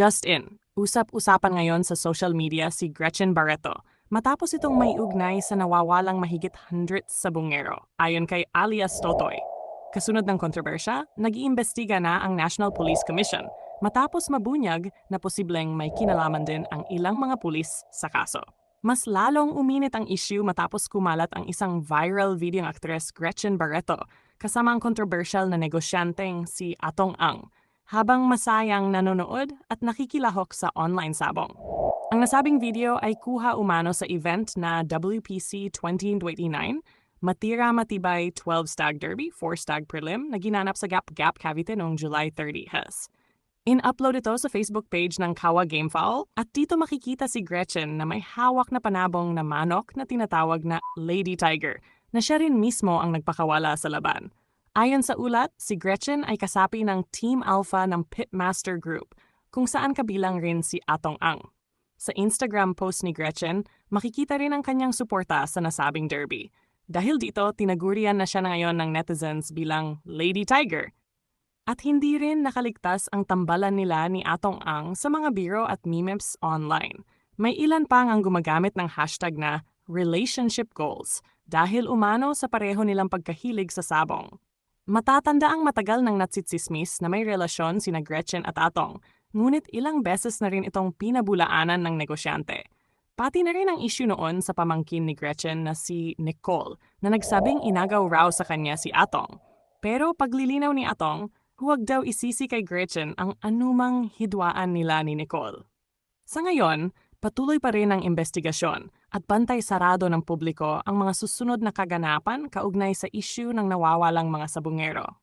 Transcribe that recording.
Just in, usap-usapan ngayon sa social media si Gretchen Barreto matapos itong may ugnay sa nawawalang mahigit hundreds sa bungero ayon kay alias Totoy. Kasunod ng kontrobersya, nag-iimbestiga na ang National Police Commission matapos mabunyag na posibleng may kinalaman din ang ilang mga pulis sa kaso. Mas lalong uminit ang issue matapos kumalat ang isang viral video ng aktres Gretchen Barreto kasama ang controversial na negosyanteng si Atong Ang habang masayang nanonood at nakikilahok sa online sabong. Ang nasabing video ay kuha umano sa event na WPC 2029, Matira Matibay 12 Stag Derby, 4 Stag Prelim na ginanap sa Gap Gap Cavite noong July 30 has. In-upload ito sa Facebook page ng Kawa Gamefowl at dito makikita si Gretchen na may hawak na panabong na manok na tinatawag na Lady Tiger na siya rin mismo ang nagpakawala sa laban. Ayon sa ulat, si Gretchen ay kasapi ng Team Alpha ng Pitmaster Group, kung saan kabilang rin si Atong Ang. Sa Instagram post ni Gretchen, makikita rin ang kanyang suporta sa nasabing derby. Dahil dito, tinagurian na siya ngayon ng netizens bilang Lady Tiger. At hindi rin nakaligtas ang tambalan nila ni Atong Ang sa mga biro at memes online. May ilan pang ang gumagamit ng hashtag na relationship goals dahil umano sa pareho nilang pagkahilig sa sabong. Matatanda ang matagal ng natsitsismis na may relasyon sina Gretchen at Atong, ngunit ilang beses na rin itong pinabulaanan ng negosyante. Pati na rin ang issue noon sa pamangkin ni Gretchen na si Nicole na nagsabing inagaw raw sa kanya si Atong. Pero paglilinaw ni Atong, huwag daw isisi kay Gretchen ang anumang hidwaan nila ni Nicole. Sa ngayon, patuloy pa rin ang investigasyon at bantay sarado ng publiko ang mga susunod na kaganapan kaugnay sa issue ng nawawalang mga sabungero.